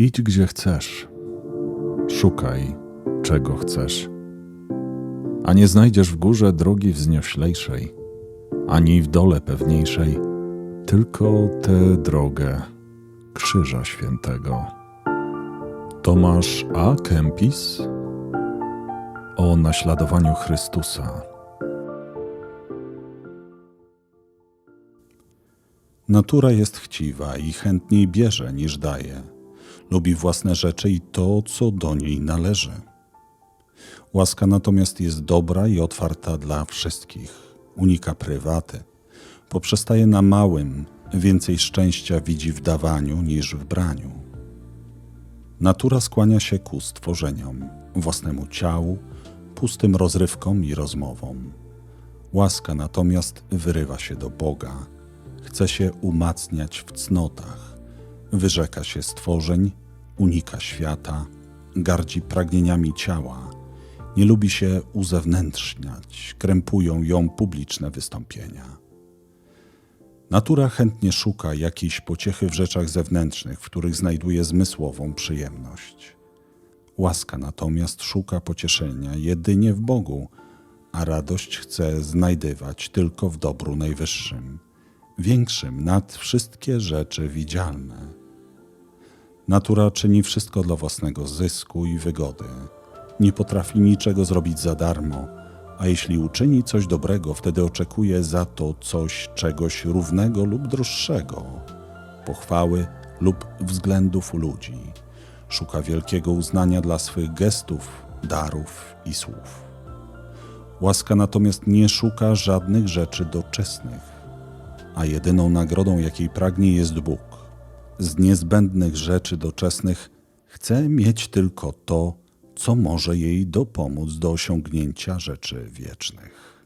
Idź gdzie chcesz, szukaj czego chcesz, a nie znajdziesz w górze drogi wznioślejszej, ani w dole pewniejszej, tylko tę drogę Krzyża Świętego. Tomasz A. Kempis o naśladowaniu Chrystusa. Natura jest chciwa i chętniej bierze niż daje. Lubi własne rzeczy i to, co do niej należy. Łaska natomiast jest dobra i otwarta dla wszystkich. Unika prywaty. Poprzestaje na małym, więcej szczęścia widzi w dawaniu niż w braniu. Natura skłania się ku stworzeniom, własnemu ciału, pustym rozrywkom i rozmowom. Łaska natomiast wyrywa się do Boga, chce się umacniać w cnotach, wyrzeka się stworzeń, unika świata, gardzi pragnieniami ciała, nie lubi się uzewnętrzniać, krępują ją publiczne wystąpienia. Natura chętnie szuka jakiejś pociechy w rzeczach zewnętrznych, w których znajduje zmysłową przyjemność. Łaska natomiast szuka pocieszenia jedynie w Bogu, a radość chce znajdywać tylko w dobru najwyższym, większym nad wszystkie rzeczy widzialne. Natura czyni wszystko dla własnego zysku i wygody. Nie potrafi niczego zrobić za darmo, a jeśli uczyni coś dobrego, wtedy oczekuje za to coś czegoś równego lub droższego pochwały lub względów ludzi. Szuka wielkiego uznania dla swych gestów, darów i słów. Łaska natomiast nie szuka żadnych rzeczy doczesnych, a jedyną nagrodą, jakiej pragnie, jest Bóg. Z niezbędnych rzeczy doczesnych chce mieć tylko to, co może jej dopomóc do osiągnięcia rzeczy wiecznych.